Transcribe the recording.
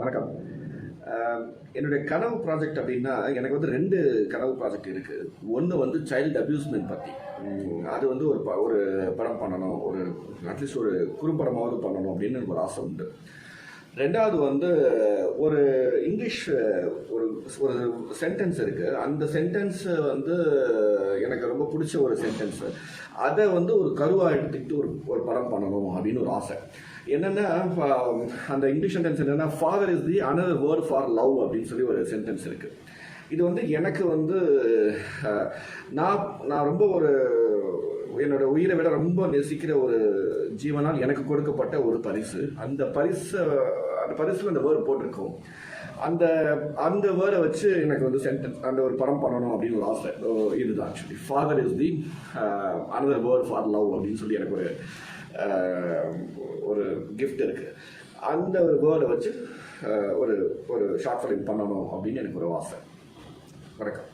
வணக்கம். என்னுடைய கனவு ப்ராஜெக்ட் அப்படின்னா எனக்கு வந்து ரெண்டு கனவு ப்ராஜெக்ட் இருக்கு. ஒன்று வந்து சைல்டு அபியூஸ்மெண்ட் பற்றி அது வந்து ஒரு ப- ஒரு படம் பண்ணணும். ஒரு அட்லீஸ்ட் ஒரு குறும்படமாவது பண்ணணும் அப்படின்னு எனக்கு ஒரு ஆசை உண்டு. ரெண்டாவது வந்து ஒரு இங்கிலீஷ் ஒரு ஒரு சென்டென்ஸ் இருக்கு. அந்த சென்டென்ஸ் வந்து எனக்கு ரொம்ப பிடிச்ச ஒரு சென்டென்ஸ் அதை வந்து ஒரு கருவாக எடுத்துக்கிட்டு ஒரு ஒரு படம் பண்ணணும் அப்படின்னு ஒரு ஆசை. என்னென்னா அந்த இங்கிலீஷ் சென்டென்ஸ் என்னென்னா father is the another word for love அப்படின்னு சொல்லி ஒரு சென்டென்ஸ் இருக்குது இது வந்து எனக்கு வந்து நான் நான் ரொம்ப ஒரு உயிரை விட ரொம்ப நேசிக்கிற ஒரு ஜீவனால் எனக்கு கொடுக்கப்பட்ட ஒரு பரிசு. அந்த பரிசு அந்த பரிசுல அந்த வேர்டு போட்டிருக்கோம். அந்த அந்த வேர்டை வச்சு எனக்கு வந்து சென்டென்ஸ் அந்த ஒரு படம் பண்ணணும் அப்படின்னு ஒரு ஆசை. ஓ, இதுதான் actually father is the another word for love அப்படின்னு சொல்லி எனக்கு ஒரு uh, ஒரு கிஃப்ட் இருக்கு. அந்த ஒரு வேர்டை வச்சு uh, ஒரு ஒரு ஷார்ட் ஃபிலிம் பண்ணணும் அப்படின்னு எனக்கு ஒரு ஆசை. வணக்கம்.